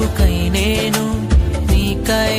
పిలుపుకై నేను నీకై